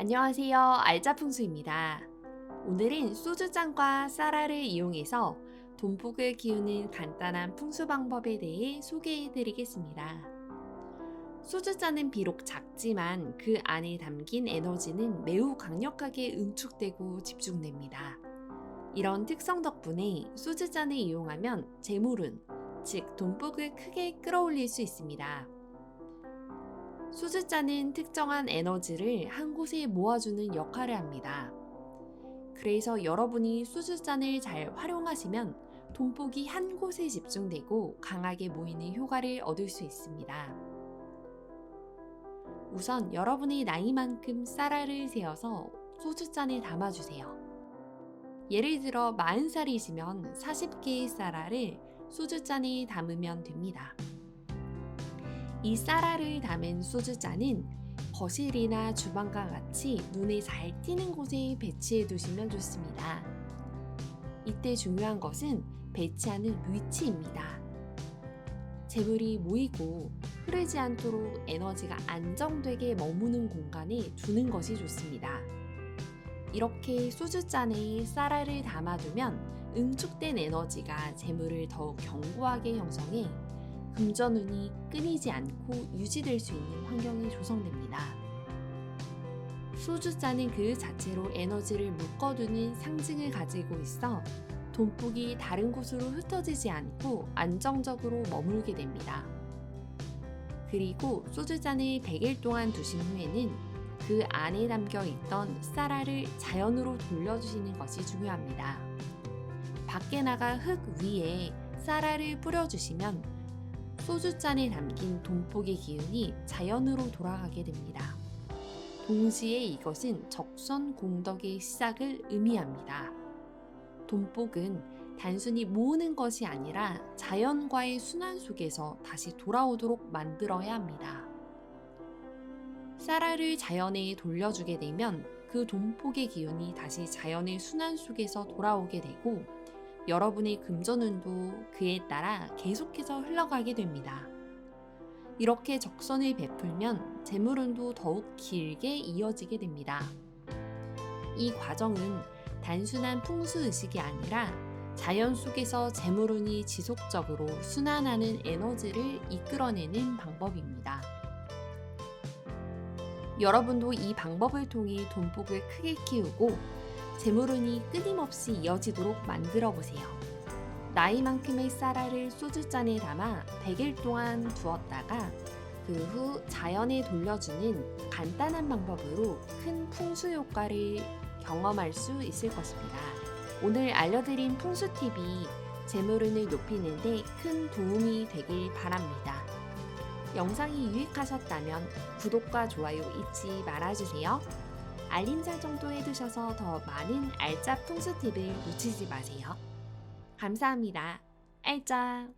안녕하세요. 알짜풍수입니다. 오늘은 소주잔과 쌀알을 이용해서 돈복을 키우는 간단한 풍수 방법에 대해 소개해 드리겠습니다. 소주잔은 비록 작지만 그 안에 담긴 에너지는 매우 강력하게 응축되고 집중됩니다. 이런 특성 덕분에 소주잔을 이용하면 재물운, 즉 돈복을 크게 끌어올릴 수 있습니다. 수즈자는 특정한 에너지를 한 곳에 모아주는 역할을 합니다. 그래서 여러분이 수즈잔을 잘 활용하시면 돈복이 한 곳에 집중되고 강하게 모이는 효과를 얻을 수 있습니다. 우선 여러분의 나이만큼 쌀알을 세어서 소주잔에 담아주세요. 예를 들어 40살이시면 40개의 쌀알을 소주잔에 담으면 됩니다. 이 쌀알을 담은 소주잔은 거실이나 주방과 같이 눈에 잘 띄는 곳에 배치해 두시면 좋습니다. 이때 중요한 것은 배치하는 위치입니다. 재물이 모이고 흐르지 않도록 에너지가 안정되게 머무는 공간에 두는 것이 좋습니다. 이렇게 소주잔에 쌀알을 담아두면 응축된 에너지가 재물을 더욱 견고하게 형성해 금전운이 끊이지 않고 유지될 수 있는 환경이 조성됩니다. 소주잔은 그 자체로 에너지를 묶어두는 상징을 가지고 있어 돈복이 다른 곳으로 흩어지지 않고 안정적으로 머물게 됩니다. 그리고 소주잔을 100일 동안 두신 후에는 그 안에 담겨 있던 쌀알을 자연으로 돌려주시는 것이 중요합니다. 밖에 나가 흙 위에 쌀알을 뿌려주시면 소주잔에 담긴 돈복의 기운이 자연으로 돌아가게 됩니다. 동시에 이것은 적선 공덕의 시작을 의미합니다. 돈복은 단순히 모으는 것이 아니라 자연과의 순환 속에서 다시 돌아오도록 만들어야 합니다. 쌀알을 자연에 돌려주게 되면 그 돈복의 기운이 다시 자연의 순환 속에서 돌아오게 되고 여러분의 금전운도 그에 따라 계속해서 흘러가게 됩니다. 이렇게 적선을 베풀면 재물운도 더욱 길게 이어지게 됩니다. 이 과정은 단순한 풍수 의식이 아니라 자연 속에서 재물운이 지속적으로 순환하는 에너지를 이끌어내는 방법입니다. 여러분도 이 방법을 통해 돈복을 크게 키우고 재물운이 끊임없이 이어지도록 만들어 보세요. 나이만큼의 쌀알을 소주잔에 담아 100일 동안 두었다가 그 후 자연에 돌려주는 간단한 방법으로 큰 풍수 효과를 경험할 수 있을 것입니다. 오늘 알려드린 풍수 팁이 재물운을 높이는데 큰 도움이 되길 바랍니다. 영상이 유익하셨다면 구독과 좋아요 잊지 말아주세요. 알림 설정도 해두셔서 더 많은 알짜 풍수 팁을 놓치지 마세요. 감사합니다. 알짜!